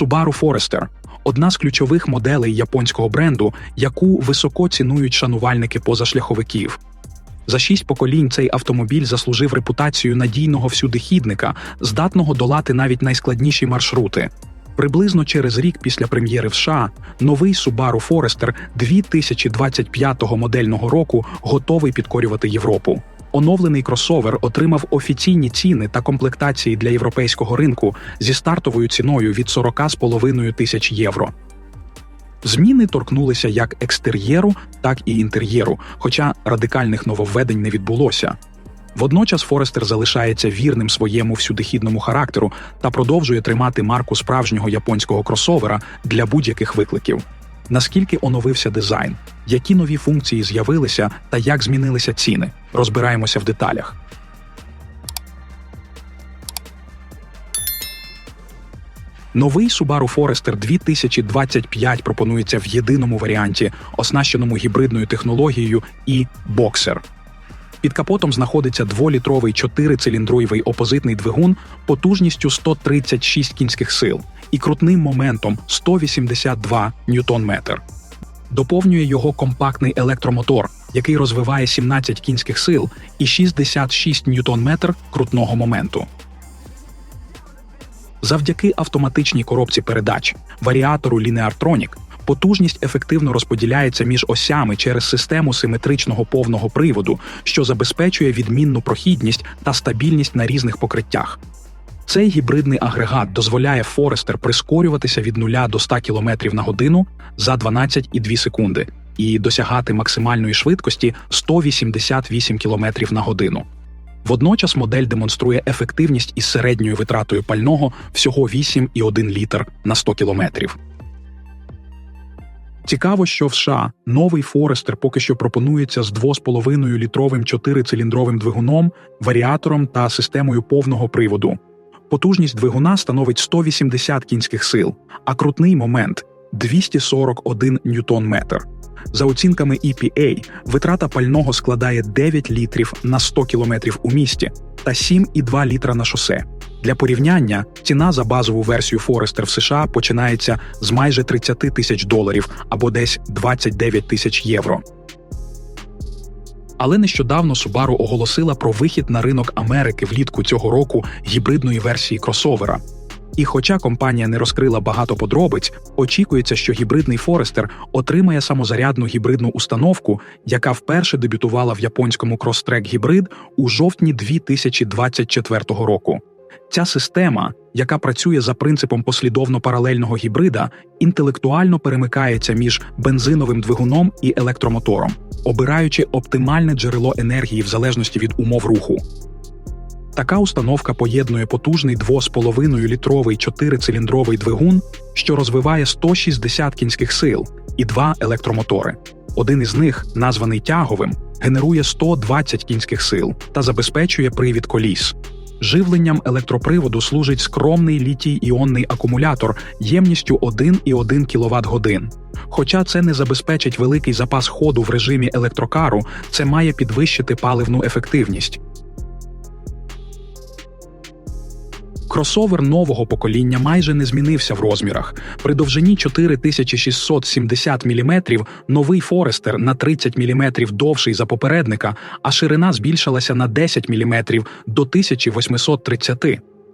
Subaru Forester – одна з ключових моделей японського бренду, яку високо цінують шанувальники позашляховиків. За шість поколінь цей автомобіль заслужив репутацію надійного всюдихідника, здатного долати навіть найскладніші маршрути. Приблизно через рік після прем'єри в США новий Subaru Forester 2025 модельного року готовий підкорювати Європу. Оновлений кросовер отримав офіційні ціни та комплектації для європейського ринку зі стартовою ціною від 40,5 тисяч євро. Зміни торкнулися як екстер'єру, так і інтер'єру, хоча радикальних нововведень не відбулося. Водночас Форестер залишається вірним своєму всюдихідному характеру та продовжує тримати марку справжнього японського кросовера для будь-яких викликів. Наскільки оновився дизайн, які нові функції з'явилися та як змінилися ціни, розбираємося в деталях. Новий Subaru Forester 2025 пропонується в єдиному варіанті, оснащеному гібридною технологією і Boxer. Під капотом знаходиться дволітровий чотирициліндруєвий опозитний двигун потужністю 136 кінських сил і крутним моментом 182 ньютон-метр. Доповнює його компактний електромотор, який розвиває 17 кінських сил і 66 ньютон-метр крутного моменту. Завдяки автоматичній коробці передач, варіатору Lineartronic, потужність ефективно розподіляється між осями через систему симетричного повного приводу, що забезпечує відмінну прохідність та стабільність на різних покриттях. Цей гібридний агрегат дозволяє Форестер прискорюватися від 0 до 100 км на годину за 12,2 секунди і досягати максимальної швидкості 188 км на годину. Водночас модель демонструє ефективність із середньою витратою пального всього 8,1 літр на 100 кілометрів. Цікаво, що в США новий Форестер поки що пропонується з 2,5 літровим 4-циліндровим двигуном, варіатором та системою повного приводу. Потужність двигуна становить 180 кінських сил, а крутний момент 241 ньютон-метр. За оцінками EPA, витрата пального складає 9 літрів на 100 кілометрів у місті та 7,2 літра на шосе. Для порівняння ціна за базову версію Forester в США починається з майже 30 тисяч доларів або десь 29 тисяч євро. Але нещодавно Subaru оголосила про вихід на ринок Америки влітку цього року гібридної версії кросовера. І хоча компанія не розкрила багато подробиць, очікується, що гібридний Форестер отримає самозарядну гібридну установку, яка вперше дебютувала в японському крострек гібрид у жовтні 2024 року. Ця система, яка працює за принципом послідовно паралельного гібрида, інтелектуально перемикається між бензиновим двигуном і електромотором, обираючи оптимальне джерело енергії в залежності від умов руху. Така установка поєднує потужний 2,5 літровий 4-циліндровий двигун, що розвиває 160 кінських сил, і два електромотори. Один із них, названий тяговим, генерує 120 кінських сил та забезпечує привід коліс. Живленням електроприводу служить скромний літій-іонний акумулятор ємністю 1,1 кВт годин. Хоча це не забезпечить великий запас ходу в режимі електрокару, це має підвищити паливну ефективність. Кросовер нового покоління майже не змінився в розмірах. При довжині 4670 мм новий Форестер на 30 мм довший за попередника, а ширина збільшилася на 10 мм до 1830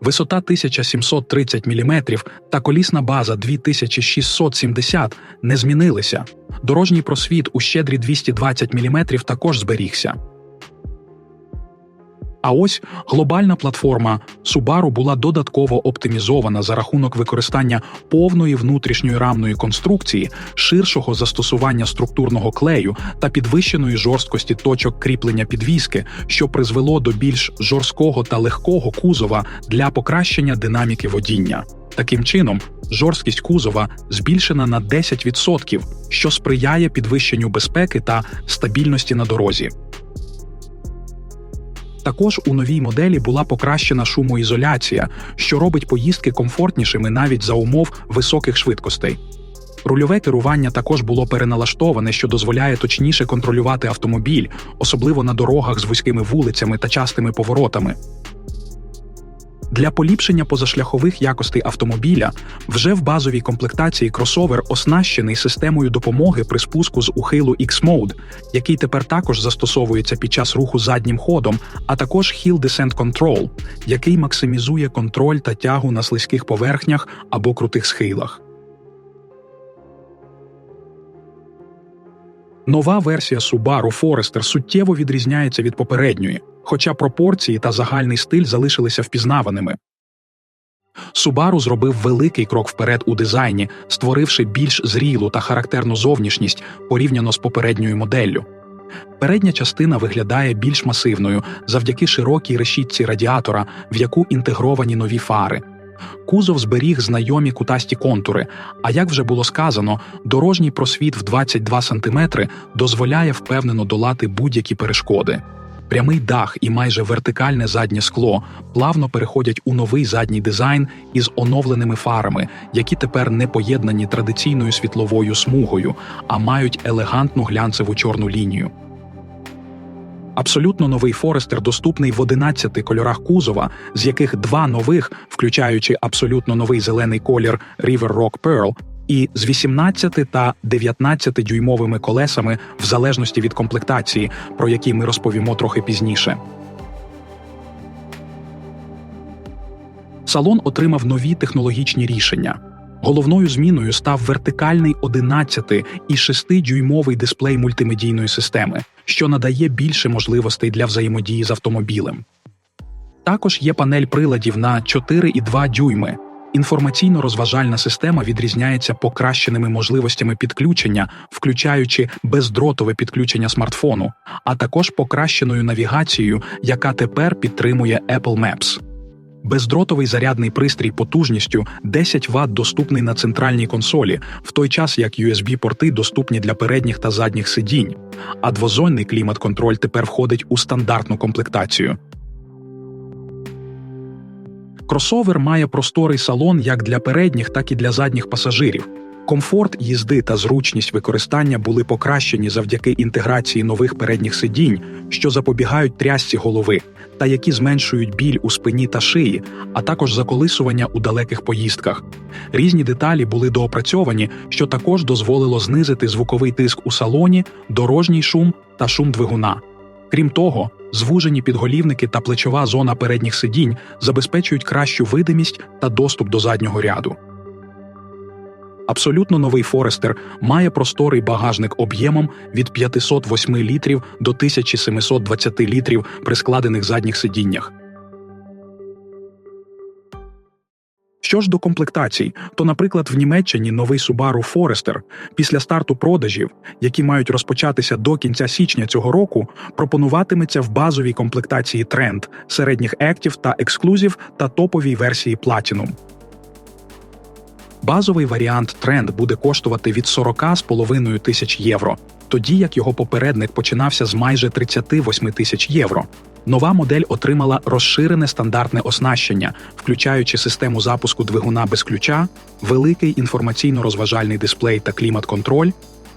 Висота 1730 мм та колісна база 2670 не змінилися. Дорожній просвіт у щедрі 220 мм також зберігся. А ось глобальна платформа Subaru була додатково оптимізована за рахунок використання повної внутрішньої рамної конструкції, ширшого застосування структурного клею та підвищеної жорсткості точок кріплення підвіски, що призвело до більш жорсткого та легкого кузова для покращення динаміки водіння. Таким чином, жорсткість кузова збільшена на 10%, що сприяє підвищенню безпеки та стабільності на дорозі. Також у новій моделі була покращена шумоізоляція, що робить поїздки комфортнішими навіть за умов високих швидкостей. Рульове керування також було переналаштоване, що дозволяє точніше контролювати автомобіль, особливо на дорогах з вузькими вулицями та частими поворотами. Для поліпшення позашляхових якостей автомобіля вже в базовій комплектації кросовер оснащений системою допомоги при спуску з ухилу X-Mode, який тепер також застосовується під час руху заднім ходом, а також Hill Descent Control, який максимізує контроль та тягу на слизьких поверхнях або крутих схилах. Нова версія Subaru Forester суттєво відрізняється від попередньої, хоча пропорції та загальний стиль залишилися впізнаваними. Subaru зробив великий крок вперед у дизайні, створивши більш зрілу та характерну зовнішність порівняно з попередньою моделлю. Передня частина виглядає більш масивною завдяки широкій решітці радіатора, в яку інтегровані нові фари. Кузов зберіг знайомі кутасті контури, а як вже було сказано, дорожній просвіт в 22 см дозволяє впевнено долати будь-які перешкоди. Прямий дах і майже вертикальне заднє скло плавно переходять у новий задній дизайн із оновленими фарами, які тепер не поєднані традиційною світловою смугою, а мають елегантну глянцеву чорну лінію. Абсолютно новий Форестер доступний в 11 кольорах кузова, з яких два нових, включаючи абсолютно новий зелений колір River Rock Pearl, і з 18 та 19 дюймовими колесами в залежності від комплектації, про які ми розповімо трохи пізніше. Салон отримав нові технологічні рішення. Головною зміною став вертикальний 11 і 6-дюймовий дисплей мультимедійної системи, що надає більше можливостей для взаємодії з автомобілем. Також є панель приладів на 4,2 дюйми. Інформаційно-розважальна система відрізняється покращеними можливостями підключення, включаючи бездротове підключення смартфону, а також покращеною навігацією, яка тепер підтримує Apple Maps. Бездротовий зарядний пристрій потужністю 10 Вт доступний на центральній консолі, в той час як USB-порти доступні для передніх та задніх сидінь, а двозонний клімат-контроль тепер входить у стандартну комплектацію. Кросовер має просторий салон як для передніх, так і для задніх пасажирів. Комфорт їзди та зручність використання були покращені завдяки інтеграції нових передніх сидінь, що запобігають трясці голови, та які зменшують біль у спині та шиї, а також заколисування у далеких поїздках. Різні деталі були доопрацьовані, що також дозволило знизити звуковий тиск у салоні, дорожній шум та шум двигуна. Крім того, звужені підголівники та плечова зона передніх сидінь забезпечують кращу видимість та доступ до заднього ряду. Абсолютно новий Форестер має просторий багажник об'ємом від 508 літрів до 1720 літрів при складених задніх сидіннях. Що ж до комплектацій, то, наприклад, в Німеччині новий Subaru Forester після старту продажів, які мають розпочатися до кінця січня цього року, пропонуватиметься в базовій комплектації Trend, середніх Active та Exclusive та топовій версії Platinum. Базовий варіант тренд буде коштувати від 40,5 тисяч євро, тоді як його попередник починався з майже 38 тисяч євро. Нова модель отримала розширене стандартне оснащення, включаючи систему запуску двигуна без ключа, великий інформаційно-розважальний дисплей та клімат-контроль,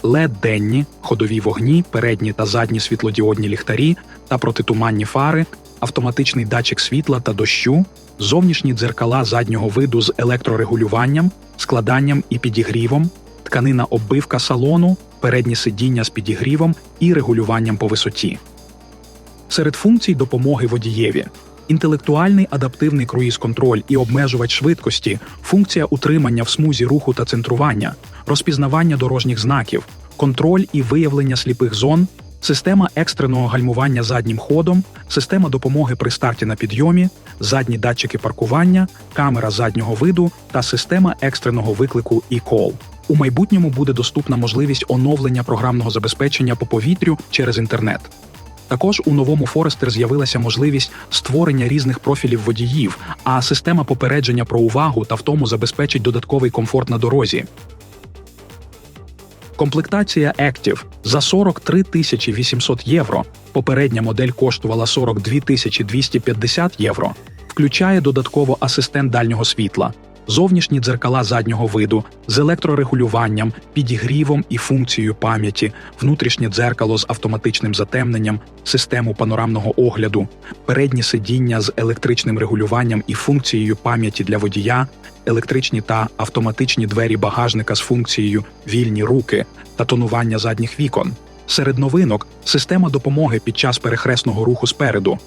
led денні ходові вогні, передні та задні світлодіодні ліхтарі та протитуманні фари, автоматичний датчик світла та дощу, зовнішні дзеркала заднього виду з електрорегулюванням, складанням і підігрівом, тканина оббивка салону, передні сидіння з підігрівом і регулюванням по висоті. Серед функцій допомоги водієві. Інтелектуальний адаптивний круїз-контроль і обмежувач швидкості, функція утримання в смузі руху та центрування, розпізнавання дорожніх знаків, контроль і виявлення сліпих зон, система екстреного гальмування заднім ходом, система допомоги при старті на підйомі, задні датчики паркування, камера заднього виду та система екстреного виклику e-call. У майбутньому буде доступна можливість оновлення програмного забезпечення по повітрю через інтернет. Також у новому Форестер з'явилася можливість створення різних профілів водіїв, а система попередження про увагу та втому забезпечить додатковий комфорт на дорозі. Комплектація Active за 43 тисячі 800 євро. Попередня модель коштувала 42 тисячі 250 євро. Включає додатково асистент дальнього світла, зовнішні дзеркала заднього виду з електрорегулюванням, підігрівом і функцією пам'яті, внутрішнє дзеркало з автоматичним затемненням, систему панорамного огляду, передні сидіння з електричним регулюванням і функцією пам'яті для водія, електричні та автоматичні двері багажника з функцією вільні руки та тонування задніх вікон. Серед новинок система допомоги під час перехресного руху спереду.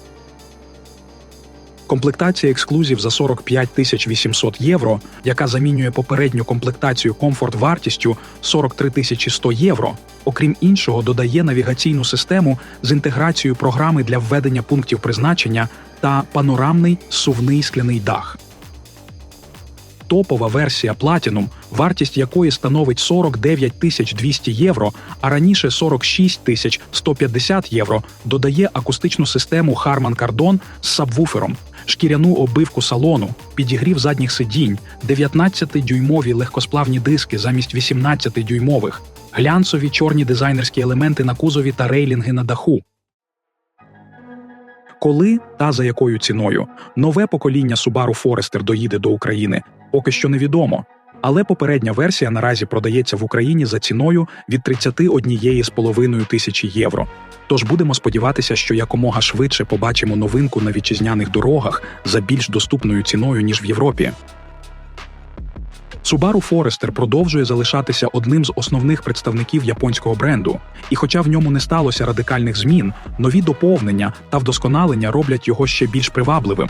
Комплектація ексклюзів за 45 тисяч 800 євро, яка замінює попередню комплектацію комфорт вартістю 43 тисячі 100 євро. Окрім іншого, додає навігаційну систему з інтеграцією програми для введення пунктів призначення та панорамний сувний скляний дах. Топова версія Platinum, вартість якої становить 49 тисяч 200 євро, а раніше 46 тисяч 150 євро, додає акустичну систему Harman Kardon з сабвуфером, шкіряну обивку салону, підігрів задніх сидінь, 19-дюймові легкосплавні диски замість 18-дюймових, глянцеві чорні дизайнерські елементи на кузові та рейлінги на даху. Коли та за якою ціною нове покоління Subaru Forester доїде до України, поки що невідомо. Але попередня версія наразі продається в Україні за ціною від 31,5 тисячі євро. Тож будемо сподіватися, що якомога швидше побачимо новинку на вітчизняних дорогах за більш доступною ціною ніж в Європі. Subaru Forester продовжує залишатися одним з основних представників японського бренду, і хоча в ньому не сталося радикальних змін, нові доповнення та вдосконалення роблять його ще більш привабливим.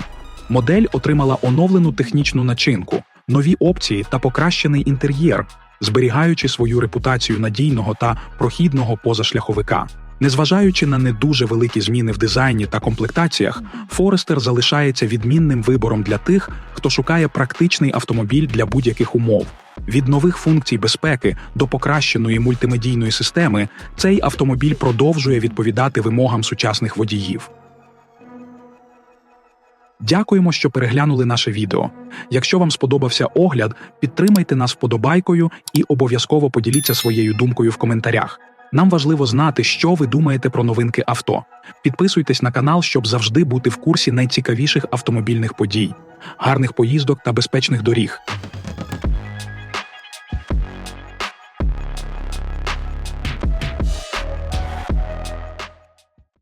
Модель отримала оновлену технічну начинку, нові опції та покращений інтер'єр, зберігаючи свою репутацію надійного та прохідного позашляховика. Незважаючи на не дуже великі зміни в дизайні та комплектаціях, Форестер залишається відмінним вибором для тих, хто шукає практичний автомобіль для будь-яких умов. Від нових функцій безпеки до покращеної мультимедійної системи цей автомобіль продовжує відповідати вимогам сучасних водіїв. Дякуємо, що переглянули наше відео. Якщо вам сподобався огляд, підтримайте нас вподобайкою і обов'язково поділіться своєю думкою в коментарях. Нам важливо знати, що ви думаєте про новинки авто. Підписуйтесь на канал, щоб завжди бути в курсі найцікавіших автомобільних подій, гарних поїздок та безпечних доріг.